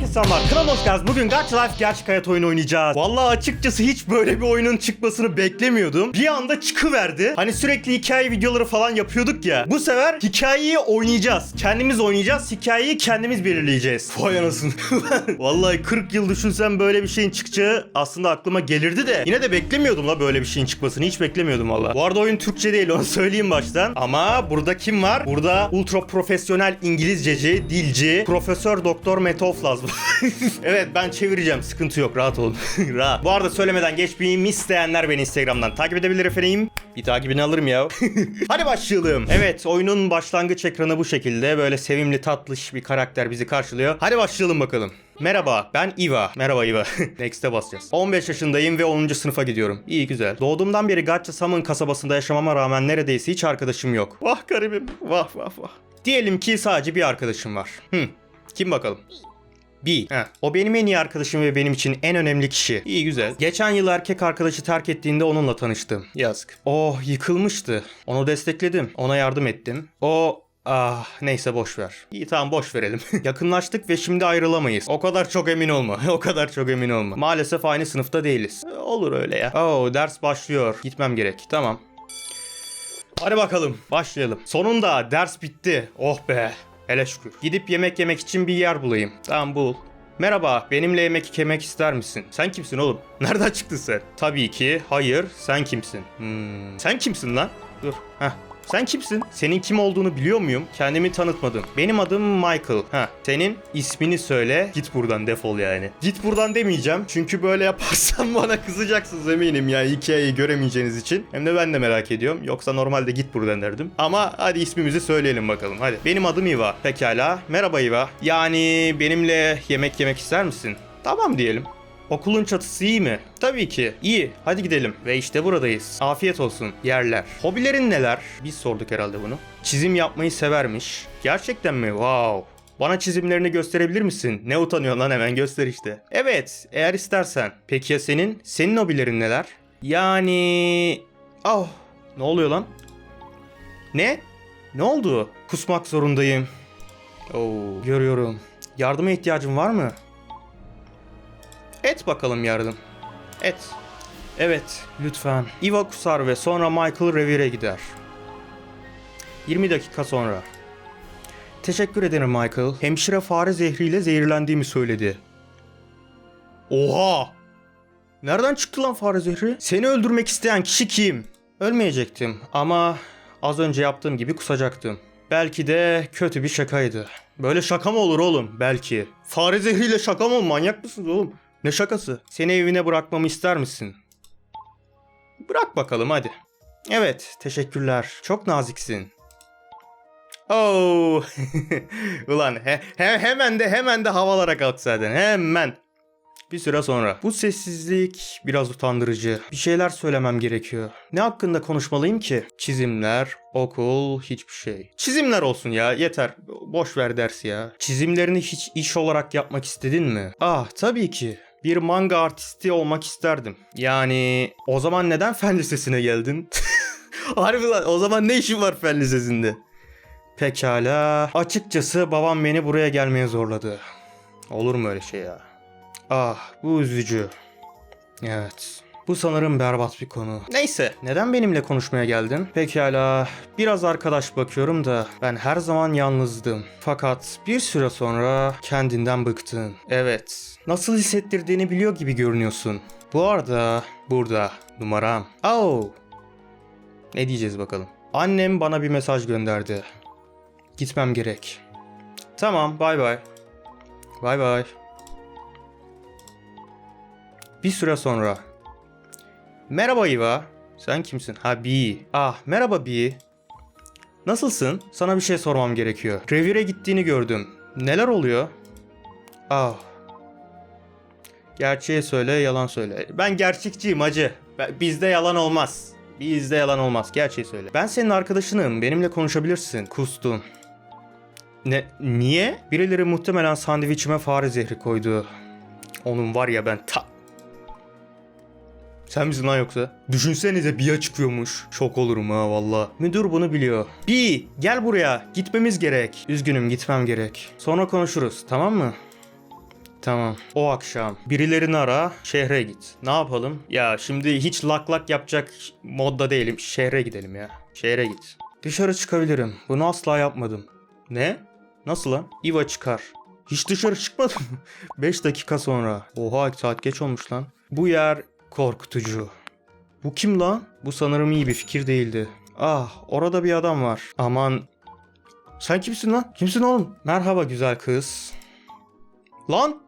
Herkese selamlar. Hoş geldiniz. Bugün Gacha Life gerçek hayat oyunu oynayacağız. Vallahi açıkçası hiç böyle bir oyunun çıkmasını beklemiyordum. Bir anda çıkıverdi. Hani sürekli hikaye videoları falan yapıyorduk ya. Bu sefer hikayeyi oynayacağız. Kendimiz oynayacağız. Hikayeyi kendimiz belirleyeceğiz. Vay anasını. Vallahi 40 yıl düşünsem böyle bir şeyin çıkacağı aslında aklıma gelirdi de. Yine de beklemiyordum la böyle bir şeyin çıkmasını. Hiç beklemiyordum valla. Bu arada oyun Türkçe değil onu söyleyeyim baştan. Ama burada kim var? Burada ultra profesyonel İngilizceci, dilci, Profesör Doktor Metoflaz. evet ben çevireceğim. Sıkıntı yok. Rahat olun. Rahat. Bu arada söylemeden geçmeyeyim. isteyenler beni Instagram'dan takip edebilir efendim. Bir takibini alırım ya. Hadi başlayalım. Evet oyunun başlangıç ekranı bu şekilde. Böyle sevimli tatlış bir karakter bizi karşılıyor. Hadi başlayalım bakalım. Merhaba ben Iva. Merhaba Iva. Next'e basacağız. 15 yaşındayım ve 10. sınıfa gidiyorum. İyi güzel. Doğduğumdan beri Gacha Samın kasabasında yaşamama rağmen neredeyse hiç arkadaşım yok. Vah garibim. Vah vah vah. Diyelim ki sadece bir arkadaşım var. Hı. Kim bakalım? B. Heh. O benim en iyi arkadaşım ve benim için en önemli kişi. İyi güzel. Geçen yıl erkek arkadaşı terk ettiğinde onunla tanıştım. Yazık. Oh yıkılmıştı. Onu destekledim. Ona yardım ettim. O Ah neyse boş ver. İyi tamam boş verelim. Yakınlaştık ve şimdi ayrılamayız. O kadar çok emin olma. o kadar çok emin olma. Maalesef aynı sınıfta değiliz. Olur öyle ya. Oh ders başlıyor. Gitmem gerek. Tamam. Hadi bakalım başlayalım. Sonunda ders bitti. Oh be. Hele şükür. Gidip yemek yemek için bir yer bulayım. Tamam bul. Merhaba, benimle yemek yemek ister misin? Sen kimsin oğlum? Nereden çıktın sen? Tabii ki, hayır, sen kimsin? Hmm, sen kimsin lan? Dur, heh. Sen kimsin? Senin kim olduğunu biliyor muyum? Kendimi tanıtmadım. Benim adım Michael. Ha, senin ismini söyle. Git buradan defol yani. Git buradan demeyeceğim. Çünkü böyle yaparsam bana kızacaksınız eminim ya hikayeyi göremeyeceğiniz için. Hem de ben de merak ediyorum. Yoksa normalde git buradan derdim. Ama hadi ismimizi söyleyelim bakalım. Hadi. Benim adım Iva. Pekala. Merhaba Iva. Yani benimle yemek yemek ister misin? Tamam diyelim. Okulun çatısı iyi mi? Tabii ki. İyi. Hadi gidelim. Ve işte buradayız. Afiyet olsun. Yerler. Hobilerin neler? Biz sorduk herhalde bunu. Çizim yapmayı severmiş. Gerçekten mi? Wow. Bana çizimlerini gösterebilir misin? Ne utanıyorsun lan hemen göster işte. Evet, eğer istersen. Peki ya senin? Senin hobilerin neler? Yani... Oh, ne oluyor lan? Ne? Ne oldu? Kusmak zorundayım. Oo, görüyorum. Yardıma ihtiyacın var mı? Et bakalım yardım. Et. Evet, lütfen. Eva kusar ve sonra Michael revire gider. 20 dakika sonra. Teşekkür ederim Michael. Hemşire fare zehriyle zehirlendiğimi söyledi. Oha! Nereden çıktı lan fare zehri? Seni öldürmek isteyen kişi kim? Ölmeyecektim ama az önce yaptığım gibi kusacaktım. Belki de kötü bir şakaydı. Böyle şaka mı olur oğlum? Belki. Fare zehriyle şaka mı? Manyak mısınız oğlum? Ne şakası? Seni evine bırakmamı ister misin? Bırak bakalım hadi. Evet, teşekkürler. Çok naziksin. Oo. Ulan he, he- hemen de hemen de havalara kalk zaten. Hemen. Bir süre sonra. Bu sessizlik biraz utandırıcı. Bir şeyler söylemem gerekiyor. Ne hakkında konuşmalıyım ki? Çizimler, okul, hiçbir şey. Çizimler olsun ya yeter. Boş ver dersi ya. Çizimlerini hiç iş olarak yapmak istedin mi? Ah tabii ki. Bir manga artisti olmak isterdim. Yani o zaman neden fen lisesine geldin? Harbi lan o zaman ne işin var fen lisesinde? Pekala. Açıkçası babam beni buraya gelmeye zorladı. Olur mu öyle şey ya? Ah bu üzücü. Evet. Bu sanırım berbat bir konu. Neyse, neden benimle konuşmaya geldin? Pekala, biraz arkadaş bakıyorum da ben her zaman yalnızdım. Fakat bir süre sonra kendinden bıktın. Evet, nasıl hissettirdiğini biliyor gibi görünüyorsun. Bu arada burada numaram. Oh. Ne diyeceğiz bakalım. Annem bana bir mesaj gönderdi. Gitmem gerek. Tamam, bay bay. Bay bay. Bir süre sonra. Merhaba Iva. Sen kimsin? Ha B. Ah merhaba B. Nasılsın? Sana bir şey sormam gerekiyor. Revire gittiğini gördüm. Neler oluyor? Ah. Gerçeği söyle, yalan söyle. Ben gerçekçiyim. Ben- Bizde yalan olmaz. Bizde yalan olmaz. Gerçeği söyle. Ben senin arkadaşınım. Benimle konuşabilirsin. Kustun. Ne? Niye? Birileri muhtemelen sandviçime fare zehri koydu. Onun var ya ben ta... Sen misin lan yoksa? Düşünsenize Bia çıkıyormuş. Şok olurum ha valla. Müdür bunu biliyor. Bi gel buraya. Gitmemiz gerek. Üzgünüm gitmem gerek. Sonra konuşuruz tamam mı? Tamam. O akşam birilerini ara, şehre git. Ne yapalım? Ya şimdi hiç lak lak yapacak modda değilim. Şehre gidelim ya. Şehre git. Dışarı çıkabilirim. Bunu asla yapmadım. Ne? Nasıl lan? Iva çıkar. Hiç dışarı çıkmadım. 5 dakika sonra. Oha saat geç olmuş lan. Bu yer korkutucu. Bu kim lan? Bu sanırım iyi bir fikir değildi. Ah orada bir adam var. Aman. Sen kimsin lan? Kimsin oğlum? Merhaba güzel kız. Lan!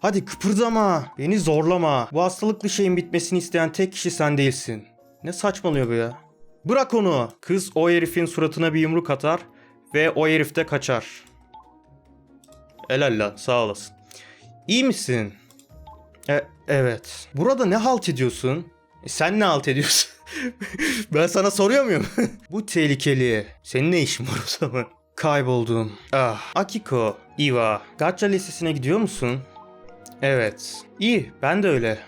Hadi kıpırdama. Beni zorlama. Bu hastalıklı şeyin bitmesini isteyen tek kişi sen değilsin. Ne saçmalıyor bu ya? Bırak onu. Kız o herifin suratına bir yumruk atar ve o herif de kaçar. Helal lan sağ olasın. İyi misin? E, evet. Burada ne halt ediyorsun? E, sen ne halt ediyorsun? ben sana soruyor muyum? Bu tehlikeli. Senin ne işin var o zaman? Kayboldum. Ah, Akiko, Iva. Gacha Lisesi'ne gidiyor musun? Evet. İyi, ben de öyle.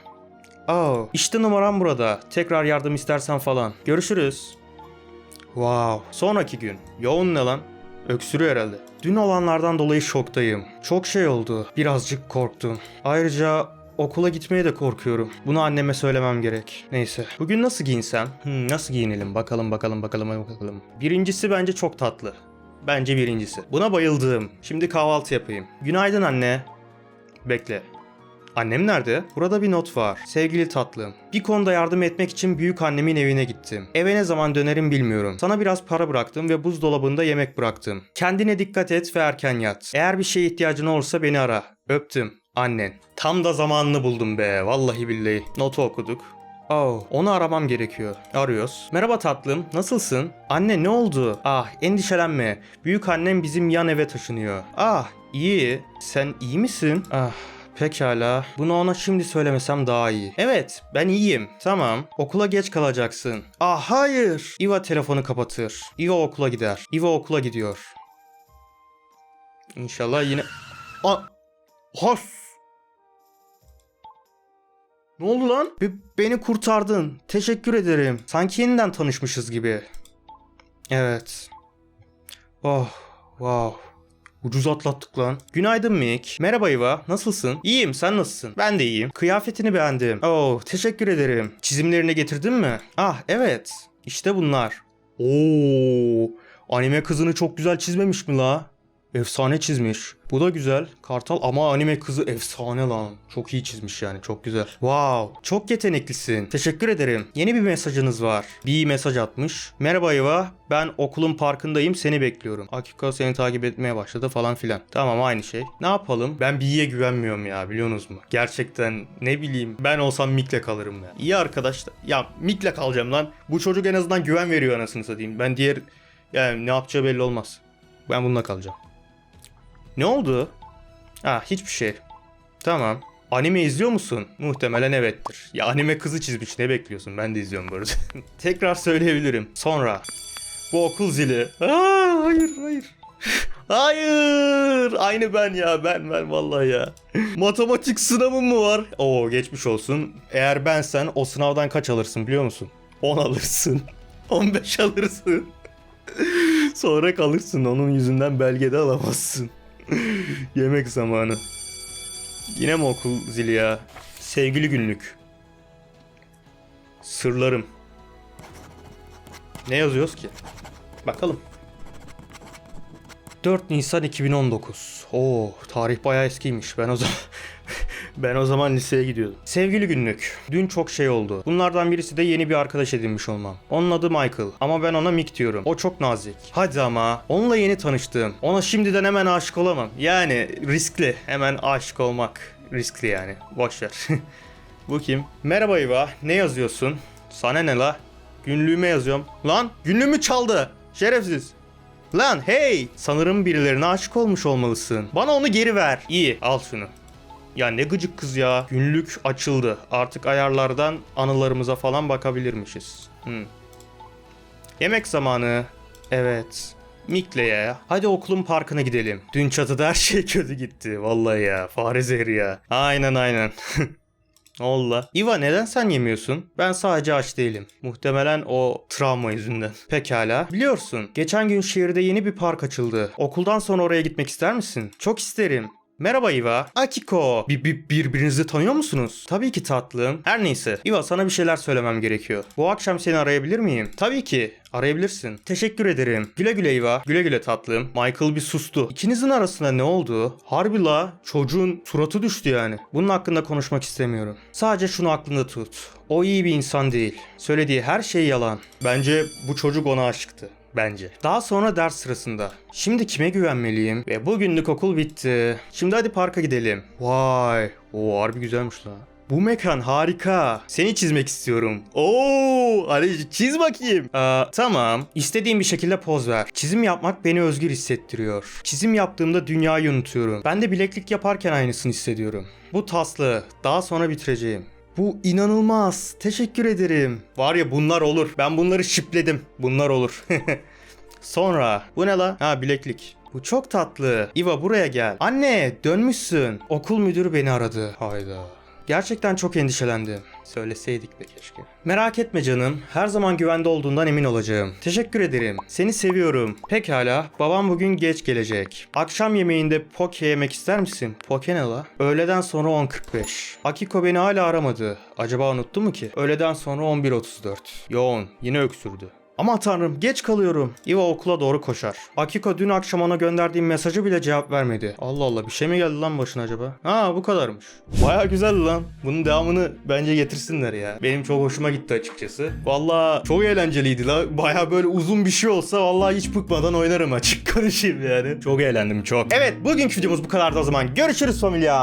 Oh, işte numaram burada. Tekrar yardım istersen falan. Görüşürüz. Wow. Sonraki gün. Yoğun ne lan? Öksürüyor herhalde. Dün olanlardan dolayı şoktayım. Çok şey oldu. Birazcık korktum. Ayrıca okula gitmeye de korkuyorum. Bunu anneme söylemem gerek. Neyse. Bugün nasıl giyinsem? Hmm, nasıl giyinelim? Bakalım bakalım bakalım bakalım. Birincisi bence çok tatlı. Bence birincisi. Buna bayıldım. Şimdi kahvaltı yapayım. Günaydın anne. Bekle. Annem nerede? Burada bir not var. Sevgili tatlım. Bir konuda yardım etmek için büyük annemin evine gittim. Eve ne zaman dönerim bilmiyorum. Sana biraz para bıraktım ve buzdolabında yemek bıraktım. Kendine dikkat et ve erken yat. Eğer bir şeye ihtiyacın olursa beni ara. Öptüm. Annen. Tam da zamanını buldum be. Vallahi billahi. Notu okuduk. Oh, onu aramam gerekiyor. Arıyoruz. Merhaba tatlım, nasılsın? Anne ne oldu? Ah, endişelenme. Büyük annem bizim yan eve taşınıyor. Ah, iyi. Sen iyi misin? Ah, Pekala. Bunu ona şimdi söylemesem daha iyi. Evet, ben iyiyim. Tamam. Okula geç kalacaksın. Ah hayır. Iva telefonu kapatır. Iva okula gider. Iva okula gidiyor. İnşallah yine... A Has. Ne oldu lan? Be- beni kurtardın. Teşekkür ederim. Sanki yeniden tanışmışız gibi. Evet. Oh, wow. Ucuz atlattık lan. Günaydın Mick. Merhaba Iva. Nasılsın? İyiyim. Sen nasılsın? Ben de iyiyim. Kıyafetini beğendim. Oh, teşekkür ederim. Çizimlerini getirdin mi? Ah, evet. İşte bunlar. Oo, anime kızını çok güzel çizmemiş mi la? Efsane çizmiş. Bu da güzel. Kartal ama anime kızı efsane lan. Çok iyi çizmiş yani. Çok güzel. Wow. Çok yeteneklisin. Teşekkür ederim. Yeni bir mesajınız var. Bir mesaj atmış. Merhaba Eva. Ben okulun parkındayım. Seni bekliyorum. Akiko seni takip etmeye başladı falan filan. Tamam aynı şey. Ne yapalım? Ben B'ye güvenmiyorum ya biliyorsunuz mu? Gerçekten ne bileyim. Ben olsam Mick'le kalırım ya. İyi arkadaşlar. Ya Mick'le kalacağım lan. Bu çocuk en azından güven veriyor anasını satayım. Ben diğer yani ne yapacağı belli olmaz. Ben bununla kalacağım. Ne oldu? Ah hiçbir şey. Tamam. Anime izliyor musun? Muhtemelen evettir. Ya anime kızı çizmiş ne bekliyorsun? Ben de izliyorum bu arada. Tekrar söyleyebilirim. Sonra. Bu okul zili. Aa, hayır hayır. hayır. Aynı ben ya ben ben vallahi ya. Matematik sınavım mı var? Oo geçmiş olsun. Eğer bensen o sınavdan kaç alırsın biliyor musun? 10 alırsın. 15 alırsın. Sonra kalırsın onun yüzünden belge de alamazsın. Yemek zamanı. Yine mi okul zili ya? Sevgili günlük. Sırlarım. Ne yazıyoruz ki? Bakalım. 4 Nisan 2019. Oo, tarih bayağı eskiymiş. Ben o zaman ben o zaman liseye gidiyordum. Sevgili günlük. Dün çok şey oldu. Bunlardan birisi de yeni bir arkadaş edinmiş olmam. Onun adı Michael ama ben ona Mick diyorum. O çok nazik. Hadi ama onunla yeni tanıştım. Ona şimdiden hemen aşık olamam. Yani riskli. Hemen aşık olmak riskli yani. Boş. Bu kim? Merhaba Eva. Ne yazıyorsun? Sana ne la? Günlüğüme yazıyorum. Lan günlüğümü çaldı. Şerefsiz. Lan hey! Sanırım birilerine aşık olmuş olmalısın. Bana onu geri ver. İyi al şunu. Ya ne gıcık kız ya. Günlük açıldı. Artık ayarlardan anılarımıza falan bakabilirmişiz. Hmm. Yemek zamanı. Evet. Mikle ya. Hadi okulun parkına gidelim. Dün çatıda her şey kötü gitti. Vallahi ya. Fare zehri ya. Aynen aynen. Allah. Iva neden sen yemiyorsun? Ben sadece aç değilim. Muhtemelen o travma yüzünden. Pekala. Biliyorsun, geçen gün şehirde yeni bir park açıldı. Okuldan sonra oraya gitmek ister misin? Çok isterim. Merhaba Iva. Akiko. Bir, bir- birbirinizi tanıyor musunuz? Tabii ki tatlım. Her neyse. Iva sana bir şeyler söylemem gerekiyor. Bu akşam seni arayabilir miyim? Tabii ki. Arayabilirsin. Teşekkür ederim. Güle güle Iva. Güle güle tatlım. Michael bir sustu. İkinizin arasında ne oldu? Harbi la çocuğun suratı düştü yani. Bunun hakkında konuşmak istemiyorum. Sadece şunu aklında tut. O iyi bir insan değil. Söylediği her şey yalan. Bence bu çocuk ona aşıktı. Bence. Daha sonra ders sırasında. Şimdi kime güvenmeliyim? Ve bugünlük okul bitti. Şimdi hadi parka gidelim. Vay. O harbi güzelmiş lan. Bu mekan harika. Seni çizmek istiyorum. Oo, hadi çiz bakayım. Aa, tamam. İstediğim bir şekilde poz ver. Çizim yapmak beni özgür hissettiriyor. Çizim yaptığımda dünyayı unutuyorum. Ben de bileklik yaparken aynısını hissediyorum. Bu taslı. Daha sonra bitireceğim. Bu inanılmaz. Teşekkür ederim. Var ya bunlar olur. Ben bunları şipledim. Bunlar olur. Sonra bu ne la? Ha bileklik. Bu çok tatlı. Iva buraya gel. Anne dönmüşsün. Okul müdürü beni aradı. Hayda. Gerçekten çok endişelendim. Söyleseydik be keşke. Merak etme canım. Her zaman güvende olduğundan emin olacağım. Teşekkür ederim. Seni seviyorum. Pekala. Babam bugün geç gelecek. Akşam yemeğinde poke yemek ister misin? Poke ne la? Öğleden sonra 10.45. Akiko beni hala aramadı. Acaba unuttu mu ki? Öğleden sonra 11.34. Yoğun. Yine öksürdü. Ama tanrım geç kalıyorum. Iva okula doğru koşar. Akiko dün akşam ona gönderdiğim mesajı bile cevap vermedi. Allah Allah bir şey mi geldi lan başına acaba? Ha bu kadarmış. Baya güzel lan. Bunun devamını bence getirsinler ya. Benim çok hoşuma gitti açıkçası. Valla çok eğlenceliydi la. Baya böyle uzun bir şey olsa vallahi hiç bıkmadan oynarım açık konuşayım yani. Çok eğlendim çok. Evet bugünkü videomuz bu kadardı o zaman. Görüşürüz familyam.